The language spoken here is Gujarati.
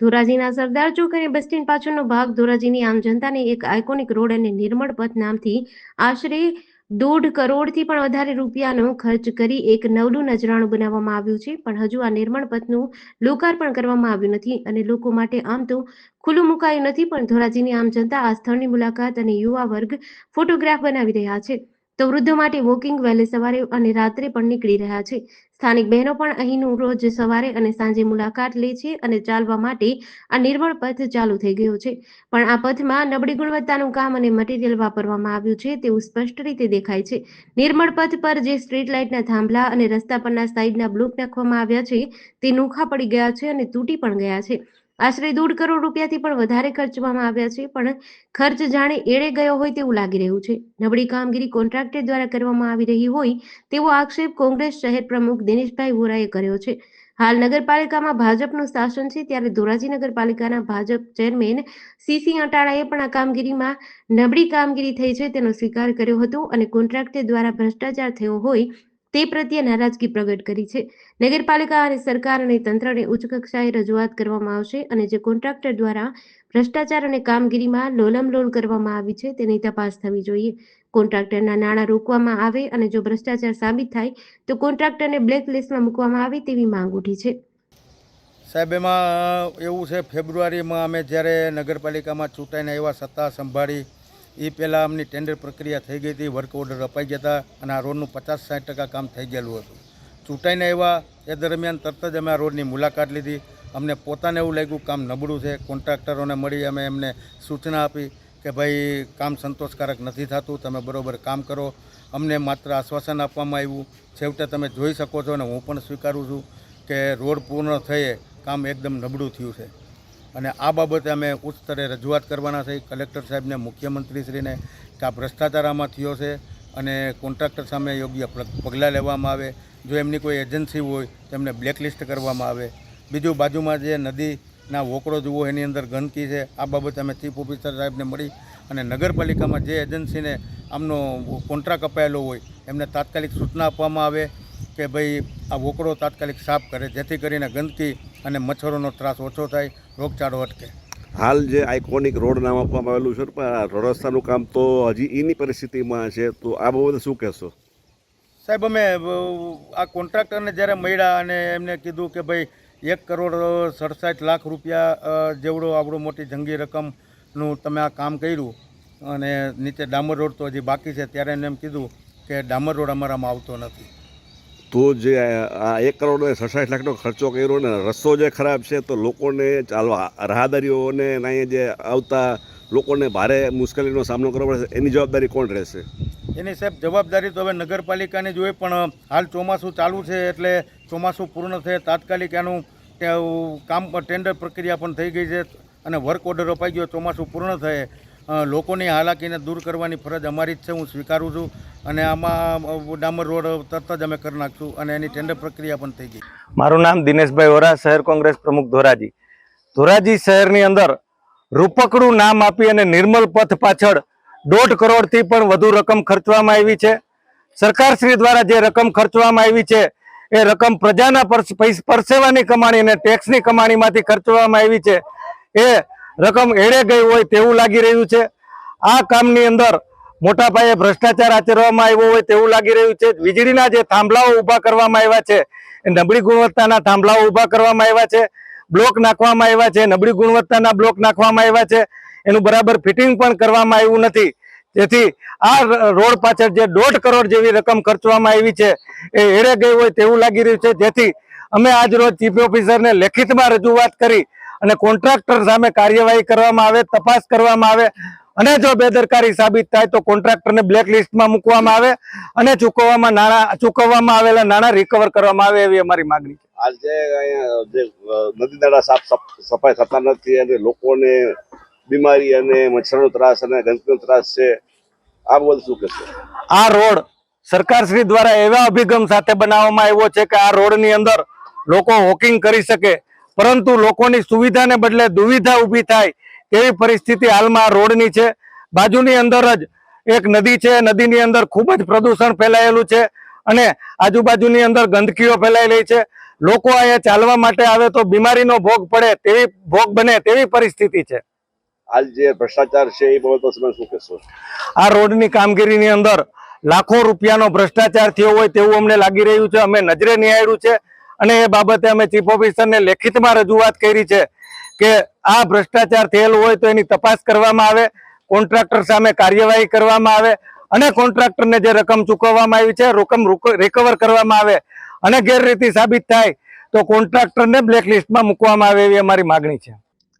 ધોરાજીના સરદાર ચોક અને બસ સ્ટેન્ડ પાછળનો ભાગ ધોરાજીની આમ જનતાને એક આઇકોનિક રોડ અને નિર્મળ પથ નામથી આશરે દોઢ કરોડથી પણ વધારે રૂપિયાનો ખર્ચ કરી એક નવલું નજરાણું બનાવવામાં આવ્યું છે. પણ હજુ આ નિર્માણ પથનું લોકાર્પણ કરવામાં આવ્યું નથી અને લોકો માટે આમ તો ખુલ્લું મુકાયું નથી. પણ ધોરાજીની આમ જનતા આ સ્થળની મુલાકાત અને યુવા વર્ગ ફોટોગ્રાફ બનાવી રહ્યા છે. તો વૃદ્ધો માટે વોકિંગ વહેલે સવારે અને રાત્રે પણ નીકળી રહ્યા છે. સ્થાનિક બહેનો પણ અહીંનું રોજ સવારે અને સાંજે મુલાકાત લે છે અને ચાલવા માટે આ નિર્મળ પથ ચાલુ થઈ ગયો છે. પણ આ પથમાં નબળી ગુણવત્તાનું કામ અને મટીરીયલ વાપરવામાં આવ્યું છે તેવું સ્પષ્ટ રીતે દેખાય છે. નિર્મળ પથ પર જે સ્ટ્રીટ લાઇટના થાંભલા અને રસ્તા પરના સાઈડના બ્લોક નાખવામાં આવ્યા છે તે નોખા પડી ગયા છે અને તૂટી પણ ગયા છે. આશરે દોઢ કરોડ રૂપિયાથી પણ વધારે ખર્ચવામાં આવ્યા છે, પણ ખર્ચ જાણે એળે ગયો હોય તેવું લાગી રહ્યું છે. નબળી કામગીરી કોન્ટ્રાક્ટર દ્વારા કરવામાં આવી રહી હોય તેવો આક્ષેપ કોંગ્રેસ શહેર પ્રમુખ દિનેશભાઈ વોરાએ કર્યો છે. હાલ નગરપાલિકામાં ભાજપનું શાસન છે, ત્યારે ધોરાજી નગરપાલિકાના ભાજપ ચેરમેન સીસી અટાળાએ પણ આ કામગીરીમાં નબળી કામગીરી થઈ છે તેનો સ્વીકાર કર્યો હતો અને કોન્ટ્રાક્ટર દ્વારા ભ્રષ્ટાચાર થયો હોય તે પ્રત્યે નારાજગી પ્રગટ કરી છે. નગરપાલિકા અને સરકાર અને તંત્રને ઉચ્ચ કક્ષાએ રજૂઆત કરવામાં આવશે અને જે કોન્ટ્રાક્ટર દ્વારા ભ્રષ્ટાચાર અને કામગીરીમાં લોલમલોલ કરવામાં આવી છે તેની તપાસ થવી જોઈએ. કોન્ટ્રાક્ટરના નાણાં રોકવામાં આવે અને જો ભ્રષ્ટાચાર સાબિત થાય, તો કોન્ટ્રાક્ટરને બ્લેક લિસ્ટમાં મૂકવામાં આવે તેવી માંગ ઉઠી છે. સાહેબ, એમાં એવું છે, ફેબ્રુઆરીમાં અમે જ્યારે નગરપાલિકામાં ચૂંટાઈને એવા સત્તા સંભાળી એ પહેલાં અમની ટેન્ડર પ્રક્રિયા થઈ ગઈ હતી વર્ક ઓર્ડર અપાઈ ગયા હતા અને આ રોડનું પચાસ સાઠ ટકા કામ થઈ ગયેલું હતું. ચૂંટાઈને આવ્યા, એ દરમિયાન તરત જ અમે આ રોડની મુલાકાત લીધી. અમને પોતાને એવું લાગ્યું કામ નબળું છે. કોન્ટ્રાક્ટરોને મળી અમે એમને સૂચના આપી કે ભાઈ, કામ સંતોષકારક નથી થતું, તમે બરાબર કામ કરો. અમને માત્ર આશ્વાસન આપવામાં આવ્યું. છેવટે તમે જોઈ શકો છો અને હું પણ સ્વીકારું છું કે રોડ પૂર્ણ થયે કામ એકદમ નબળું થયું છે. અને આ બાબતે અમે ઉચ્ચ સ્તરે રજૂઆત કરવાના છે. કલેક્ટર સાહેબને, મુખ્યમંત્રીશ્રીને કે આ ભ્રષ્ટાચાર આમાં થયો છે અને કોન્ટ્રાક્ટર સામે યોગ્ય પગલાં લેવામાં આવે. જો એમની કોઈ એજન્સી હોય તો એમને બ્લેકલિસ્ટ કરવામાં આવે. બીજું બાજુમાં જે નદીના વોકળો જુઓ એની અંદર ગંદકી છે. આ બાબતે અમે ચીફ ઓફિસર સાહેબને મળી અને નગરપાલિકામાં જે એજન્સીને આમનો કોન્ટ્રાક્ટ અપાયેલો હોય એમને તાત્કાલિક સૂચના આપવામાં આવે કે ભાઈ આ વોકળો તાત્કાલિક સાફ કરે જેથી કરીને ગંદકી અને મચ્છરોનો ત્રાસ ઓછો થાય રોગચાળો અટકે. હાલ જે આઇકોનિક રોડ નામ આપવામાં આવેલું છે પણ આ રોડ રસ્તાનું કામ તો હજી એની પરિસ્થિતિમાં છે તો આ બાબતે શું કહેશો? સાહેબ અમે આ કોન્ટ્રાક્ટરને જ્યારે મળ્યા અને એમને કીધું કે ભાઈ એક કરોડ સડસઠ લાખ રૂપિયા જેવડો આવડો મોટી જંગી રકમનું તમે આ કામ કર્યું અને નીચે ડામર રોડ તો હજી બાકી છે ત્યારે એને એમ કીધું કે ડામર રોડ અમારામાં આવતો નથી. તો જે આ એક કરોડ સડસઠ લાખનો ખર્ચો કર્યો ને રસ્તો જે ખરાબ છે તો લોકોને ચાલવા રાહદારીઓને અહીંયા જે આવતા લોકોને ભારે મુશ્કેલીનો સામનો કરવો પડશે એની જવાબદારી કોણ રહેશે? એની સાહેબ જવાબદારી તો હવે નગરપાલિકાની જોઈએ પણ હાલ ચોમાસું ચાલુ છે એટલે ચોમાસું પૂર્ણ થયે તાત્કાલિક એનું કામ ટેન્ડર પ્રક્રિયા પણ થઈ ગઈ છે અને વર્ક ઓર્ડર અપાઈ ગયો, ચોમાસું પૂર્ણ થયે. લોકોની હાલાકીને દૂર કરવાની ફરજ અમારી જ છે, હું સ્વીકારું છું. અને આમાં ડામર રોડ તરત જ અમે કરી નાખશું અને એની ટેન્ડર પ્રક્રિયા પણ થઈ ગઈ. મારું નામ દિનેશભાઈ વોરા, શહેર કોંગ્રેસ પ્રમુખ ધોરાજી. ધોરાજી શહેરની અંદર રૂપકડું નામ આપી અને નિર્મલ પથ પાછળ દોઢ કરોડથી પણ વધુ રકમ ખર્ચવામાં આવી છે. સરકારશ્રી દ્વારા જે રકમ ખર્ચવામાં આવી છે એ રકમ પ્રજાના પરસ- પરસેવાની કમાણી અને ટેક્સની કમાણીમાંથી ખર્ચવામાં આવી છે. એ રકમ એળે ગઈ હોય તેવું લાગી રહ્યું છે. આ કામની અંદર મોટા પાયે ભ્રષ્ટાચાર આચરવામાં આવ્યો હોય તેવું લાગી રહ્યું છે. વીજળીના જે થાંભલાઓ ઊભા કરવામાં આવ્યા છે, એ નબળી ગુણવત્તાના થાંભલાઓ ઊભા કરવામાં આવ્યા છે, બ્લોક નાખવામાં આવ્યા છે, નબળી ગુણવત્તાના બ્લોક નાખવામાં આવ્યા છે. એનું બરાબર ફિટિંગ પણ કરવામાં આવ્યું નથી. જેથી આ રોડ પાછળ જે દોઢ કરોડ જેવી રકમ ખર્ચવામાં આવી છે, એ હેડે ગઈ હોય તેવું લાગી રહ્યું છે. જેથી અમે આજ રોજ ચીફ ઓફિસરને લેખિતમાં રજૂઆત કરી અને કોન્ટ્રાક્ટર સામે કાર્યવાહી કરવામાં આવે, તપાસ કરવામાં આવે, અને જો બેદરકારી સાબિત થાય તો કોન્ટ્રાક્ટરને બ્લેક લિસ્ટમાં મૂકવામાં આવે અને ચૂકવવામાં નાણાં, ચૂકવવામાં આવેલા નાણાં રિકવર કરવામાં આવે એવી અમારી માગણી છે. આજે જે નદી નાળા સાફ, સફાઈ થતા નથી અને લોકોને બીમારી અને મચ્છરનો ત્રાસ અને ગંદકીનો ત્રાસ છે આ બોલ શું કહેશો? આ રોડ સરકારશ્રી દ્વારા એવા અભિગમ સાથે બનાવવામાં આવ્યો છે કે આ રોડની અંદર લોકો વોકિંગ કરી શકે, પરંતુ લોકોની સુવિધાને બદલે દુવિધા ઊભી થાય તેવી પરિસ્થિતિ હાલમાં રોડની છે. બાજુની અંદર જ એક નદી છે, નદીની અંદર ખૂબ જ પ્રદૂષણ ફેલાયેલું છે અને આજુબાજુની અંદર ગંદકીઓ ફેલાયેલી છે. લોકો અહીંયા ચાલવા માટે આવે તો બીમારીનો ભોગ પડે તેવી ભોગ બને તેવી પરિસ્થિતિ છે. આજ જે ભ્રષ્ટાચાર છે એ બાબતો તમે શું કહેશો આ રોડની કામગીરીની અંદર લાખો રૂપિયાનો ભ્રષ્ટાચાર થયો હોય તેવું અમને લાગી રહ્યું છે. અમે નજરે નિહાળ્યું છે અને એ બાબતે અમે ચીફ ઓફિસરને લેખિતમાં રજૂઆત કરી છે કે આ ભ્રષ્ટાચાર થયેલો હોય તો એની તપાસ કરવામાં આવે, કોન્ટ્રાક્ટર સામે કાર્યવાહી કરવામાં આવે અને કોન્ટ્રાક્ટરને જે રકમ ચૂકવવામાં આવી છે, રકમ રિકવર કરવામાં આવે અને ગેરરીતિ સાબિત થાય તો કોન્ટ્રાક્ટરને બ્લેકલિસ્ટમાં મૂકવામાં આવે એવી અમારી માગણી છે.